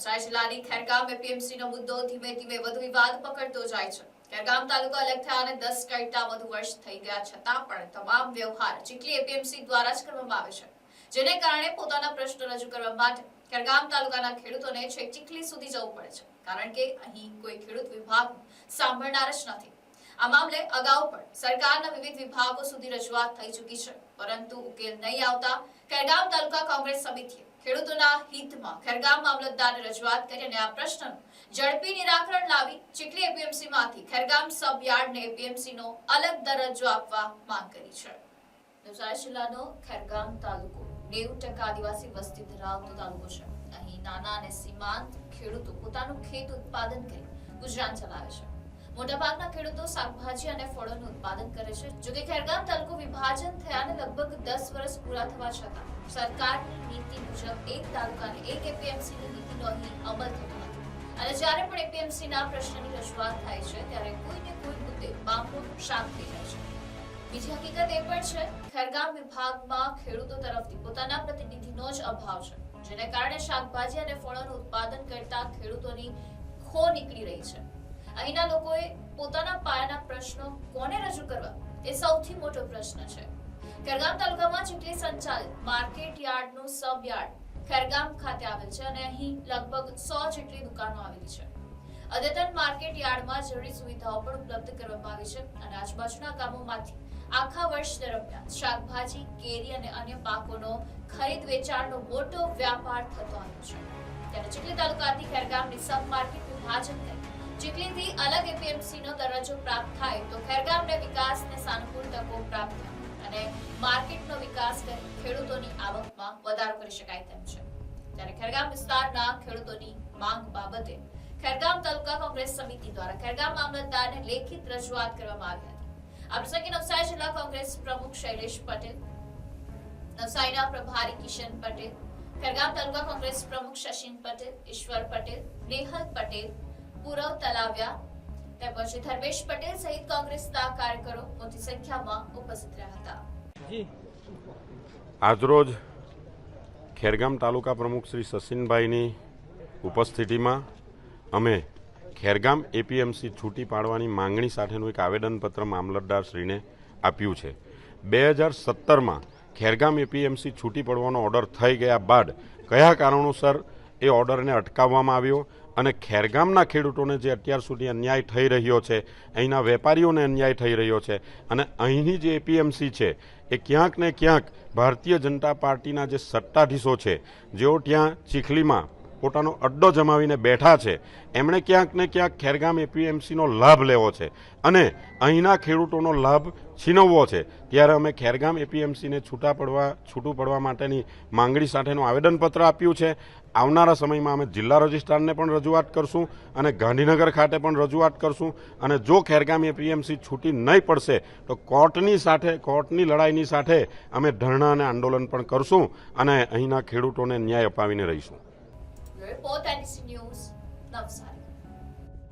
નવસારી જિલ્લાની ખેરગામ એપીએમસી નો મુદ્દો ધીમે ધીમે વધુ વિવાદ પકડતો જાય છે. ખેરગામ તાલુકો અલગ થયા અને દસ કરતા વધુ વર્ષ થઈ ગયા છતાં પણ તમામ વ્યવહાર ચીખલી એપીએમસી દ્વારા જ કરવામાં આવે છે. જેને કારણે પોતાના પ્રશ્નો રજૂ કરવા માટે ખેરગામ તાલુકાના ખેડૂતોને છેક ચીખલી સુધી જવું પડે છે. કારણ કે અહીં કોઈ ખેડૂત વિભાગ સાંભળનાર જ નથી. આ મામલે અગાઉ પણ સરકારના વિવિધ વિભાગો સુધી રજૂઆત થઈ ચૂકી છે. પરંતુ ઉકેલ નહીં આવતા ખેરગામ તાલુકા કોંગ્રેસ સમિતિએ ખેડૂતોના હિતમાં ખેરગામ મામલતદારને રજૂઆત કરી અને આ પ્રશ્નનું ઝડપી નિરાકરણ લાવી ચીખલી એપીએમસીમાંથી ખેરગામ સબ યાર્ડને એપીએમસી અલગ દરજ્જો આપવા માંગ કરી છે. નવસારી જિલ્લાનો ખેરગામ તાલુકો નેવું ટકા આદિવાસી વસ્તી ધરાવતો તાલુકો છે. અહીં નાના અને સીમાંત ખેડૂતો પોતાનું ખેત ઉત્પાદન કરી ગુજરાન ચલાવે છે. મોટાભાગના ખેડૂતો શાકભાજી અને ફળોનું ઉત્પાદન કરે છે. જોકે ખેરગામ તાલુકો વિભાજન થયાને લગભગ દસ વર્ષ પૂરા થવા છતાં સરકારની નીતિ મુજબ એક તાલુકાને એક એપીએમસીની નીતિનો અહીં અમલ થતો નથી અને જ્યારે પણ એપીએમસીના પ્રશ્નની રજૂઆત થાય છે, ત્યારે કોઈને કોઈ મુદ્દે મામલો શાંત થઈ જાય છે. બીજી હકીકત એ પણ છે, ખેરગામ વિભાગમાં ખેડૂતો તરફથી પોતાના પ્રતિનિધિનો જ અભાવ છે, જેને કારણે શાકભાજી અને ફળોનું ઉત્પાદન કરતા ખેડૂતોની ખો નીકળી રહી છે. અહીંના લોકોએ પોતાના પાયાના પ્રશ્નો કોને રજૂ કરવા? એ સૌથી મોટો પ્રશ્ન છે. ખેરગામ તાલુકામાં ચીખલી સંચાલિત માર્કેટ યાર્ડનું સબ યાર્ડ ખેરગામ ખાતે આવેલ છે અને અહીં લગભગ સો જેટલી દુકાનો આવેલી છે. અદ્યતન માર્કેટ યાર્ડમાં જરૂરી સુવિધાઓ પણ ઉપલબ્ધ કરવામાં આવી છે અને આજુબાજુના ગામોમાંથી આખા વર્ષ દરમિયાન શાકભાજી, કેરી અને અન્ય પાકોનો ખરીદ વેચાણનો મોટો વ્યાપાર થતો આવ્યો છે. ત્યારે ચીખલી તાલુકાથી ખેરગામની સબ માર્કેટ વિભાજન કરી ચીખલીથી અલગ એપીએમસીનો દરજ્જો પ્રાપ્ત થાય તો ખેરગામને વિકાસને સાનુકૂળ તકો પ્રાપ્ત થાય અને માર્કેટનો વિકાસ કરી ખેડૂતોની આવકમાં વધારો કરી શકાય તેમ છે. ત્યારે ખેરગામ વિસ્તારના ખેડૂતોની માંગ બાબતે ખેરગામ તાલુકા કોંગ્રેસ સમિતિ દ્વારા ખેરગામ મામલતદારને લેખિત રજૂઆત કરવામાં આવી હતી. આ પ્રસંગે નવસારી જિલ્લા કોંગ્રેસ પ્રમુખ શૈલેષ પટેલ, નવસારીના પ્રભારી કિશન પટેલ, ખેરગામ તાલુકા કોંગ્રેસ પ્રમુખ શશિન પટેલ, ઈશ્વર પટેલ, નેહલ પટેલ પૂરવ તલાવ્યા. તેમજ ધર્મેશ પટેલ સહિત કોંગ્રેસના કાર્યકરો મોટી સંખ્યામાં ઉપસ્થિત રહ્યા હતા. આજરોજ ખેરગામ તાલુકા પ્રમુખ શ્રી સચિનભાઈની ઉપસ્થિતિમાં અમે ખેરગામ એપીએમસી છૂટી પાડવાની માંગણી સાથેનું એક આવેદનપત્ર મામલતદારશ્રીને આપ્યું છે. બે હજાર સત્તરમાં ખેરગામ એપીએમસી છૂટી પડવાનો ઓર્ડર થઈ ગયા બાદ કયા કારણોસર એ ઓર્ડરને અટકાવવામાં આવ્યો? અને ખેરગામના ખેડૂતોને જે અત્યાર સુધી અન્યાય થઈ રહ્યો છે, અહીંના વેપારીઓને અન્યાય થઈ રહ્યો છે અને અહીંની જે એપીએમસી છે, એ ક્યાંક ને ક્યાંક ભારતીય જનતા પાર્ટીના જે સત્તાધીશો છે, જેઓ ત્યાં ચીખલીમાં પોતાનો અડ્ડો જમાવીને બેઠા છે. એમણે ક્યાંક ને ક્યાંક ખેરગામ એપીએમસીનો લાભ લેવો છે અને અહીંના ખેડૂતોનો લાભ છીનવવો છે. ત્યારે અમે ખેરગામ એપીએમસીને છૂટા પડવા, છૂટું પડવા માટેની માંગણી સાથેનું આવેદનપત્ર આપ્યું છે. આવનારા સમયમાં અમે જિલ્લા રજિસ્ટ્રારને પણ રજૂઆત કરશું અને ગાંધીનગર ખાતે પણ રજૂઆત કરશું. અને જો ખેરગામ એપીએમસી છૂટી નહીં પડશે, તો કોર્ટની સાથે, કોર્ટની લડાઈની સાથે અમે ધરણા અને આંદોલન પણ કરશું અને અહીંના ખેડૂતોને ન્યાય અપાવીને રહીશું. report NC News,